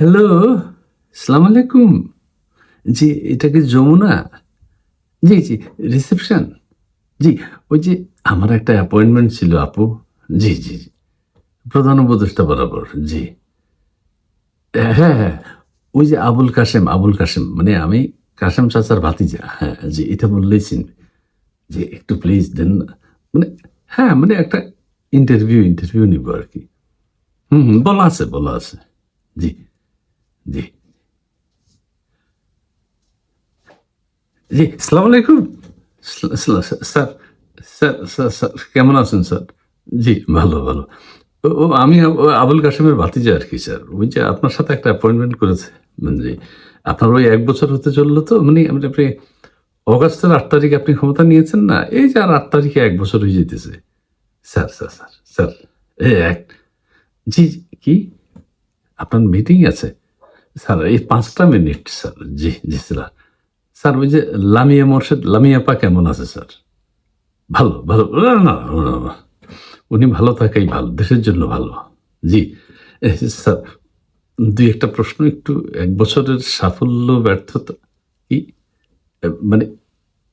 Hello সালাম আলাইকুম জি, এটা কি যমুনা? জি জি রিসেপশন জি, ওই যে আমার একটা অ্যাপয়েন্টমেন্ট ছিল, আপু। জি জি জি। প্রধান উপদেষ্টা বরাবর, জি। হ্যাঁ হ্যাঁ ওই যে আবুল কাশেম আবুল কাশেম মানে আমি কাশেম চাচার ভাতিজা। হ্যাঁ জি, এটা বললেই চিনবে যে একটু প্লিজ দেন। মানে হ্যাঁ মানে একটা ইন্টারভিউ ইন্টারভিউ নিব আর কি। হুম হুম, বলা আছে বলা আছে। জি। জি। জি সালাম আলাইকুম। স্যার স্যার স্যার কেমন আছেন স্যার? জি ভালো ভালো। ও আমি আবুল কাশেমের ভাতিজা আর কি স্যার। ওই যে আপনার সাথে একটা অ্যাপয়েন্টমেন্ট করেছে মানে আপনার ওই এক বছর হতে চলল তো মানে আপনি অগাস্টের আট তারিখে আপনি ক্ষমতা নিয়েছেন না? এই যে আর আট তারিখে এক বছর হয়ে যেতেছে স্যার স্যার স্যার স্যার এই এক জি জি, কি? আপনার মিটিং আছে? স্যার, এই পাঁচটা মিনিট, স্যার। জি জি, স্যার। স্যার, ওই যে লামিয়া মোর্শেদ লামিয়াপা কেমন আছে, স্যার? ভালো ভালো। না। উনি ভালো থাকাই ভালো, দেশের জন্য ভালো। জি। স্যার, দুই একটা প্রশ্ন একটু। এক বছরের সাফল্য, ব্যর্থতা কি? মানে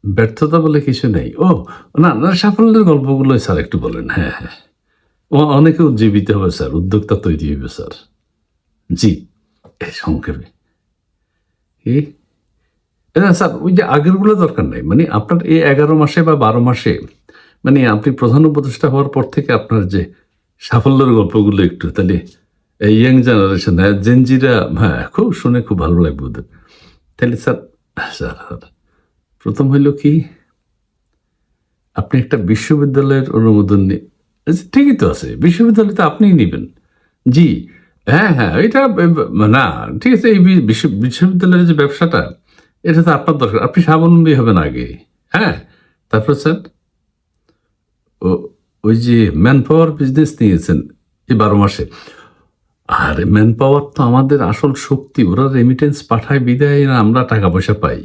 ব্যর্থতা বলে কিছু নেই। ও, না না, সাফল্যের গল্পগুলো স্যার একটু বলেন। হ্যাঁ হ্যাঁ। ও অনেকে উজ্জীবিত হবে, স্যার। উদ্যোক্তা তৈরি হবে স্যার। জি। সংক্ষেপে। স্যার ওই যে আগেরগুলো দরকার নাই। মানে আপনার এই এগারো মাসে বা বারো মাসে মানে আপনি প্রধান উপদেষ্টা হওয়ার পর থেকে আপনার যে সাফল্যের গল্পগুলো একটু তাহলে এই ইয়াং জেনারেশন জেনজিরা হ্যাঁ খুব শুনে খুব ভালো লাগবে ওদের। তাহলে স্যার স্যার স্যার, প্রথম হইল কি আপনি একটা বিশ্ববিদ্যালয়ের অনুমোদন নিয়ে আচ্ছা, ঠিকই তো আছে বিশ্ববিদ্যালয় তো আপনিই নেবেন। জি হ্যাঁ হ্যাঁ এটা, না, ঠিক আছে, এই বিশ্ববিদ্যালয়ের যে ব্যবসাটা, এটা তো আপনার দরকার। আপনি স্বাবলম্বী হবেন আগে হ্যাঁ? তারপর স্যার ওই যে ম্যান পাওয়ার বিজনেস নিয়েছেন এই বারো মাসে। আর ম্যান পাওয়ার তো আমাদের আসল শক্তি, ওরা রেমিটেন্স পাঠায় বিদায়, না আমরা টাকা পয়সা পাই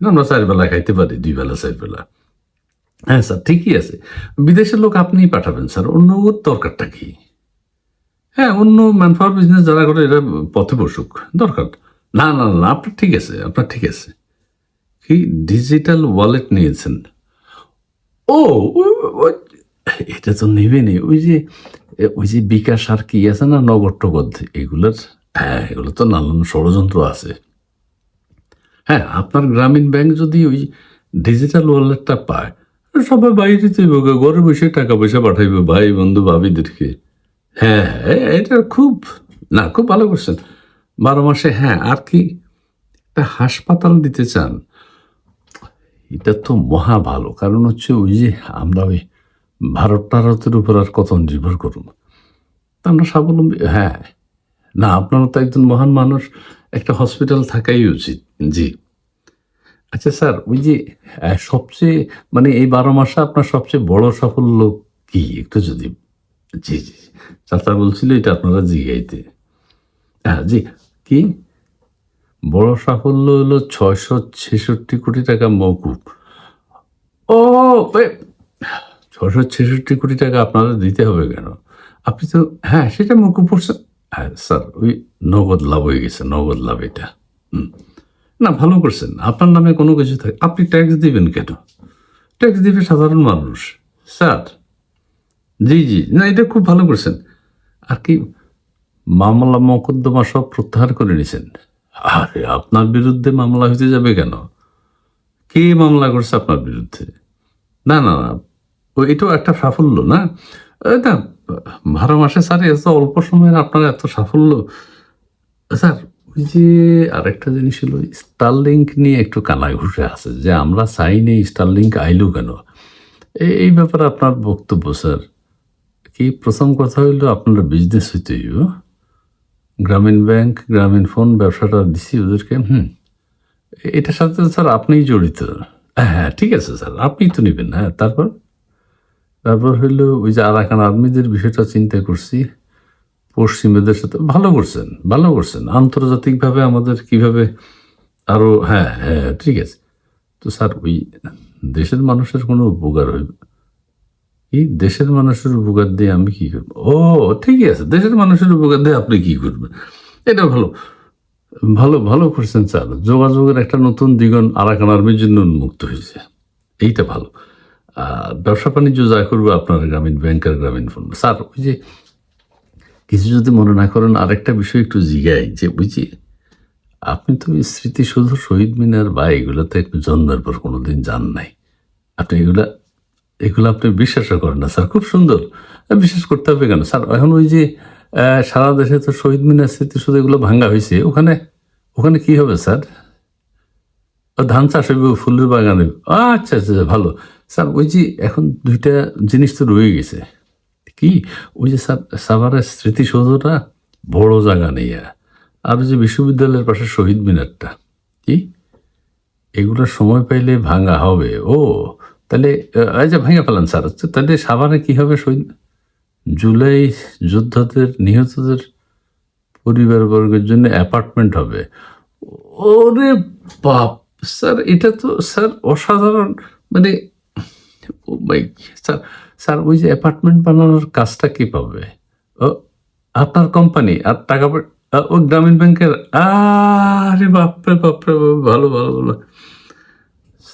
আমরা চার বেলা খাইতে পারি দুই বেলা চার বেলা হ্যাঁ স্যার, ঠিকই আছে। বিদেশের লোক আপনিই পাঠাবেন, স্যার অন্য দরকারটা কি? হ্যাঁ অন্য ম্যান পাওয়ার বিজনেস যারা করে, এরা পথে বসুক। দরকার। না না না, আপনার ঠিক আছে, আপনার ঠিক আছে। কি ডিজিটাল ওয়ালেট নিয়েছেন? ও এটা তো নেবেনি ওই যে ওই যে বিকাশ আর কি আছে না, নগদ টগদ, এগুলোর? হ্যাঁ এগুলো তো নানান ষড়যন্ত্র আছে। হ্যাঁ আপনার গ্রামীণ ব্যাংক যদি ওই ডিজিটাল ওয়ালেটটা পায়, সবাই বাইরে যাইব ঘরে বসে টাকা পয়সা পাঠাইবে, ভাই, বন্ধু, ভাবিদেরকে। হ্যাঁ এটা খুব, না, খুব ভালো করছেন বারো মাসে হ্যাঁ আর কি একটা হাসপাতাল দিতে চান, এটা তো মহা ভালো। কারণ হচ্ছে ওই যে আমরা ওই ভারত টারতের উপর আর কত নির্ভর করুন। তা আমরা স্বাবলম্বী হ্যাঁ। না, আপনারা তো একজন মহান মানুষ, একটা হসপিটাল থাকাই উচিত। জি। আচ্ছা স্যার, ওই যে সবচেয়ে মানে এই বারো মাসে আপনার সবচেয়ে বড় সাফল্য কি? একটু যদি জি জি চাচা বলছিল এটা আপনারা জিগাইতে। হ্যাঁ জি। কি? বড় সাফল্য হলো ছয়শো ছেষট্টি কোটি টাকা মকুব। ও ছশো ছেষট্টি কোটি টাকা আপনাদের দিতে হবে কেন? আপনি তো হ্যাঁ সেটা মৌকুব করছেন হ্যাঁ স্যার, ওই নগদ লাভ হয়ে গেছে, নগদ লাভ এটা। হুম। না, ভালো করছেন। আপনার নামে কোনো কিছু থাকে। আপনি ট্যাক্স দিবেন কেন? ট্যাক্স দিবে সাধারণ মানুষ। স্যার জি জি। না, এটা খুব ভালো করছেন। আর কি, মামলা মকদ্দমা সব প্রত্যাহার করে নিছেন। আরে, আপনার বিরুদ্ধে মামলা হইতে যাবে কেন? কে মামলা করছে আপনার বিরুদ্ধে? না না না এটাও একটা সাফল্য, না? এটা, বারো মাসে স্যার, এত অল্প সময়ের আপনার এত সাফল্য। স্যার, ওই যে আরেকটা জিনিস হলো স্টারলিংক নিয়ে একটু কানায় ঘুষে আছে, যে আমরা চাই নেই স্টারলিংক আইলো কেন? এই ব্যাপারে আপনার বক্তব্য, স্যার। কি? প্রথম কথা হইল আপনার বিজনেস হইতে হইব। গ্রামীণ ব্যাংক, গ্রামীণ ফোন, ব্যবসাটা দিছি ওদেরকে, হুম। এটার সাথে স্যার আপনিই জড়িত। হ্যাঁ ঠিক আছে স্যার, আপনিই তো নেবেন হ্যাঁ। তারপর? তারপর হইল ওই যে আর আরাকান আর্মিদের বিষয়টা চিন্তা করছি। পশ্চিমেদের সাথে ভালো করছেন ভালো করছেন। আন্তর্জাতিকভাবে আমাদের কীভাবে আরও হ্যাঁ হ্যাঁ ঠিক আছে। তো স্যার ওই দেশের মানুষের কোনো উপকার হইবে? এই দেশের মানুষের উপকার দিয়ে আমি কি করব? ও, ঠিকই আছে। দেশের মানুষের উপকার দিয়ে আপনি কি করবেন? এটা ভালো। ভালো ভালো করছেন স্যার যোগাযোগের একটা নতুন দিগন আরাকান আর্মির জন্য উন্মুক্ত হয়েছে। এইটা ভালো। আর ব্যবসা বাণিজ্য যা করবে আপনার গ্রামীণ ব্যাংকের গ্রামীণ ফোন স্যার ওই যে কিছু যদি মনে না করেন, আরেকটা বিষয় একটু জিগাই, যে বুঝি আপনি তো ওই স্মৃতিসৌধ শহীদ মিনার বা এগুলোতে একটু জন্মের পর কোনোদিন যান নাই। আপনি এগুলা এগুলো আপনি বিশ্বাসও করেন না স্যার। খুব সুন্দর। বিশ্বাস করতে হবে কেন? স্যার এখন ওই যে সারা দেশে তো শহীদ মিনার স্মৃতিসৌধ এগুলো ভাঙ্গা হয়েছে। ওখানে ওখানে কি হবে স্যার? ধান চাষ হবে ফুলের বাগান আচ্ছা আচ্ছা আচ্ছা, ভালো। স্যার ওই যে এখন দুইটা জিনিস তো রয়ে গেছে। কি? ওই যে স্যার সাভারের স্মৃতিসৌধটা বড় জায়গা নেই আর ওই যে বিশ্ববিদ্যালয়ের পাশে শহীদ মিনারটা কি? এগুলো সময় পাইলে ভাঙা হবে। ও তাহলে এই যে ভেঙে ফেলান স্যার তো তাহলে সাভারে কি হবে শহীদ জুলাই যোদ্ধাদের নিহতদের পরিবারবর্গের জন্য অ্যাপার্টমেন্ট হবে? ওরে বাপ স্যার এটা তো স্যার অসাধারণ মানে স্যার স্যার ওই যে অ্যাপার্টমেন্ট বানানোর কাজটা কি পাবে? ও আপনার কোম্পানি আর টাকা ও গ্রামীণ ব্যাংকের আরে বাপরে বাপরে বাপ, ভালো ভালো ভালো।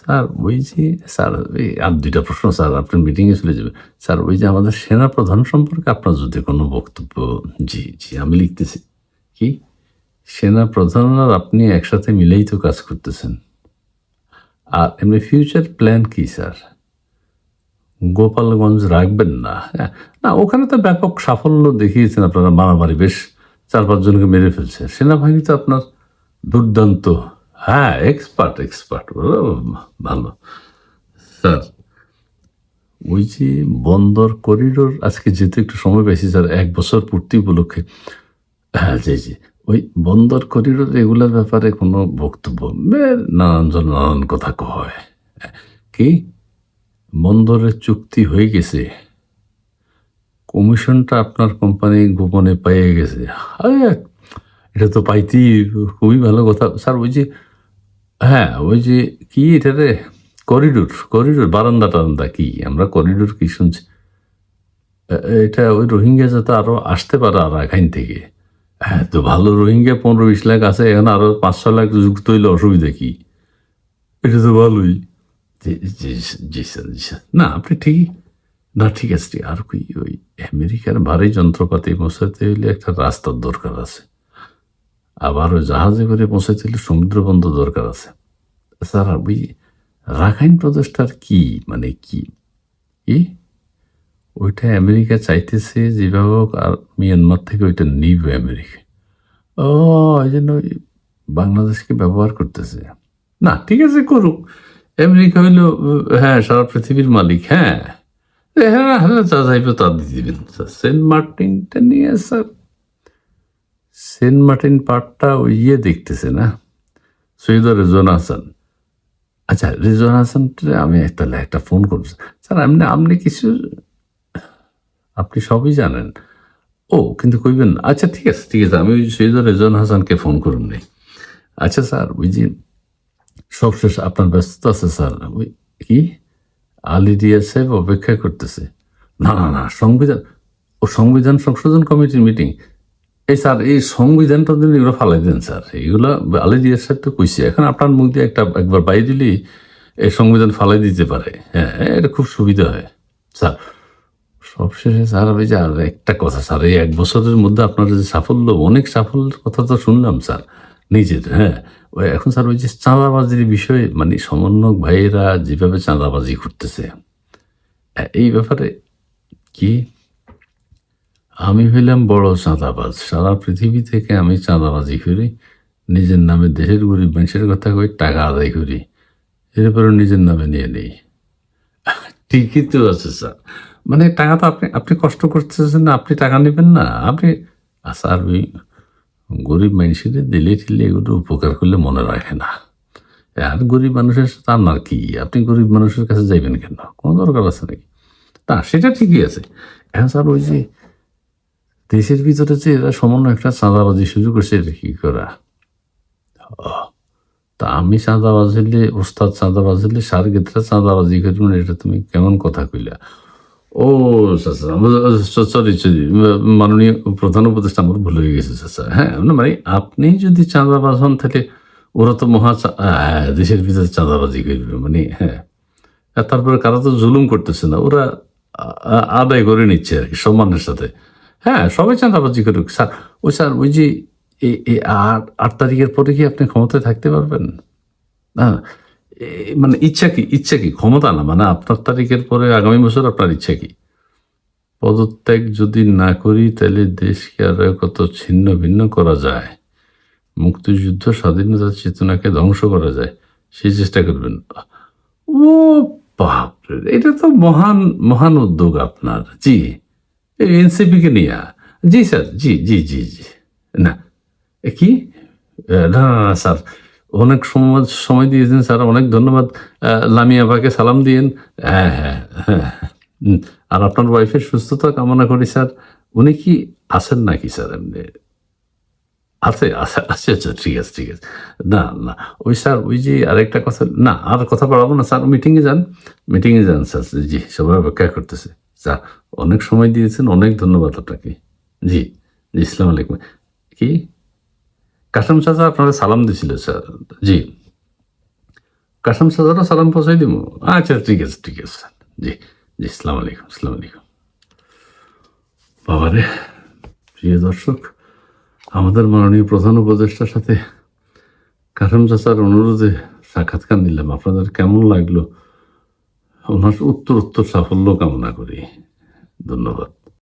স্যার ওই যে স্যার আর দুইটা প্রশ্ন স্যার আপনার মিটিংয়ে চলে যাবে স্যার ওই যে আমাদের সেনা প্রধান সম্পর্কে আপনার যদি কোনো বক্তব্য জি জি আমি লিখতেছি। কি? সেনা প্রধান আর আপনি একসাথে মিলেই তো কাজ করতেছেন। আর এমনি ফিউচার প্ল্যান কি স্যার? গোপালগঞ্জ রাখবেন না হ্যাঁ, না ওখানে তো ব্যাপক সাফল্য দেখিয়েছেন আপনারা মারামারি বেশ চার পাঁচজনকে মেরে ফেলছে। সেনাবাহিনী তো আপনার দুর্দান্ত হ্যাঁ এক্সপার্ট এক্সপার্ট ভালো। স্যার ওই যে বন্দর করিডোর আজকে যেহেতু একটু সময় পেয়েছি স্যার এক বছর পূর্তি উপলক্ষে হ্যাঁ জি জি। ওই বন্দর করিডোর এগুলোর ব্যাপারে কোনো বক্তব্য? এ, নানান কথা কয়। কি? বন্দরের চুক্তি হয়ে গেছে। কমিশনটা আপনার কোম্পানি গোপনে পেয়ে গেছে। এটা তো পাইতেই খুবই ভালো কথা। স্যার ওই যে হ্যাঁ ওই যে কি এটা রে করিডোর করিডোর, বারান্দা টারান্দা কি? আমরা করিডোর কি শুনছি? এটা ওই রোহিঙ্গা যাতে আরও আসতে পারে আর এখান থেকে। হ্যাঁ তো ভালো রোহিঙ্গা পনেরো বিশ লাখ আছে, এখানে পাঁচ ছ লাখ যুক্ত হইলে অসুবিধা কি? এটা তো ভালোই। জি স্যার জি স্যার। না, আপনি ঠিকই। না, ঠিক আছে আর কি, ওই আমেরিকার ভারী যন্ত্রপাতি পৌঁছাতে হইলে একটা রাস্তার দরকার আছে। আবার ওই জাহাজে করে হলে সমুদ্র বন্দর দরকার আছে। স্যার ওই রাখাইন প্রদেশটার কি মানে কি? কি ওইটা আমেরিকা চাইতেছে যেভাবে হোক আর মিয়ানমার থেকে ওইটা নিবে আমেরিকা। ও এই জন্য বাংলাদেশকে ব্যবহার করতেছে। না, ঠিক আছে, করুক। আমেরিকা হইল হ্যাঁ সারা পৃথিবীর মালিক হ্যাঁ। হ্যাঁ হ্যাঁ যা যাইবে তা দিয়ে দিবেন। সেন্ট মার্টিনটা নিয়ে, স্যার সেন্ট মার্টিন পার্টটা ওই ইয়ে দেখতেছে না? সৈয়দ রেজন হাসান। আচ্ছা রেজন হাসানটা আমি তাহলে একটা ফোন করছি স্যার, আপনি আপনি কিছু, আপনি সবই জানেন। ও, কিন্তু কইবেন না। আচ্ছা ঠিক আছে ঠিক আছে, আমি ওই সৈয়দ রেজন হাসানকে ফোন করুন নেই আচ্ছা স্যার, ওই যে সবশেষ আপনার ব্যস্ততা আছে, স্যার। ওই কি? আলী রিয়াজ সাহেব অপেক্ষা করতেছে। না না না, সংবিধান, ও সংবিধান সংশোধন কমিটির মিটিং। এই স্যার এই সংবিধানটা দিন এগুলো ফালাই দেন স্যার এগুলো আলী রিয়াজ স্যার তো কইছে। এখন আপনার মুখ দিয়ে একটা একবার বাই দিলেই এই সংবিধান ফালাই দিতে পারে। হ্যাঁ এটা খুব সুবিধা হয় স্যার। সবশেষে স্যার ওই যে আর একটা কথা স্যার এই এক বছরের মধ্যে আপনার যে সাফল্য অনেক সাফল্যের কথা তো শুনলাম স্যার নিজের হ্যাঁ। ওই এখন স্যার ওই যে চাঁদাবাজির বিষয়ে মানে সমন্বয়ক ভাইয়েরা যেভাবে চাঁদাবাজি করতেছে হ্যাঁ, এই ব্যাপারে কি আমি হইলাম বড় চাঁদাবাজ। সারা পৃথিবী থেকে আমি চাঁদাবাজি করি, নিজের নামে দেশের গরিব মানুষের কথা কই, টাকা আদায় করি। এরপরে নিজের নামে নিয়ে নেই। ঠিকই তো আছে, স্যার। মানে টাকা তো আপনি আপনি কষ্ট করতেছেন না, আপনি টাকা নেবেন না। আপনি আর স্যার ওই গরিব মানুষের দিলে টিলে এগুলো উপকার করলে মনে রাখে না। আর গরিব মানুষের সাথে আর কি? আপনি গরিব মানুষের কাছে যাইবেন কেন? কোনো দরকার আছে নাকি? তা সেটা ঠিকই আছে। হ্যাঁ স্যার, ওই যে দেশের ভিতরে যে এরা সমন্বয় একটা চাঁদাবাজি শুরু করছে, এটা কি করা? তা আমি চাঁদাবাজ হইলে ওস্তাদ চাঁদাবাজ হইলে সার গেতরা চাঁদাবাজি করি মানে এটা তুমি কেমন কথা কইলা? ও, চাচা সরি সরি মাননীয় প্রধান উপদেষ্টা, আমার ভুল হয়ে গেছে, চাচা। হ্যাঁ মানে আপনি যদি চাঁদাবাজ হন, তাহলে ওরা তো মহা দেশের ভিতরে চাঁদাবাজি করবে মানে হ্যাঁ। তারপরে কারা তো জুলুম করতেছে না, ওরা আদায় করে নিচ্ছে আর কি, সম্মানের সাথে। হ্যাঁ সবাই চাঁদাবাজি করুক। স্যার ওই স্যার ওই যে এই আট তারিখের পরে কি আপনি ক্ষমতায় থাকতে পারবেন? এ, মানে ইচ্ছা কি ইচ্ছা কি? ক্ষমতা না মানে আপনার তারিখের পরে আগামী বছর আপনার ইচ্ছা কি? পদত্যাগ যদি না করি তাহলে দেশকে আরও কত ছিন্ন ভিন্ন করা যায়? মুক্তিযুদ্ধ স্বাধীনতার চেতনাকে ধ্বংস করা যায় সেই চেষ্টা করবেন ও বাপরে এটা তো মহান মহান উদ্যোগ আপনার। জি। এনসিপি কে নিয়ে? জি স্যার জি জি জি জি। না কি? না না স্যার অনেক সময় সময় দিয়েছেন স্যার অনেক ধন্যবাদ। আহ, লামিয়া আপাকে সালাম দিয়েন। হ্যাঁ হ্যাঁ হ্যাঁ হুম, আর আপনার ওয়াইফের সুস্থতা কামনা করি স্যার। উনি কি আছেন নাকি স্যার এমনি? আছে আছে আচ্ছা আচ্ছা ঠিক আছে ঠিক আছে। না না ওই স্যার ওই যে আরেকটা কথা না আর কথা বাড়াবো না স্যার মিটিংয়ে যান। মিটিংয়ে যান স্যার জি সবাই অপেক্ষা করতেছে। স্যার, অনেক সময় দিয়েছেন, অনেক ধন্যবাদ আপনাকে। জি জি ইসলাম আলাইকুম। কি? কাসম চাচা আপনারা সালাম দিছিল স্যার। জি। কাসম চাচারও সালাম পৌঁছাই দিব? আচ্ছা ঠিক আছে ঠিক আছে, স্যার। জি জি ইসলাম আলাইকুম ইসলাম আলাইকুম। বাবারে, প্রিয় দর্শক, আমাদের মাননীয় প্রধান উপদেষ্টার সাথে কাসম চাচার অনুরোধে সাক্ষাৎকার নিলাম। আপনাদের কেমন লাগল? ওনার উত্তর উত্তর সাফল্য কামনা করি। ধন্যবাদ।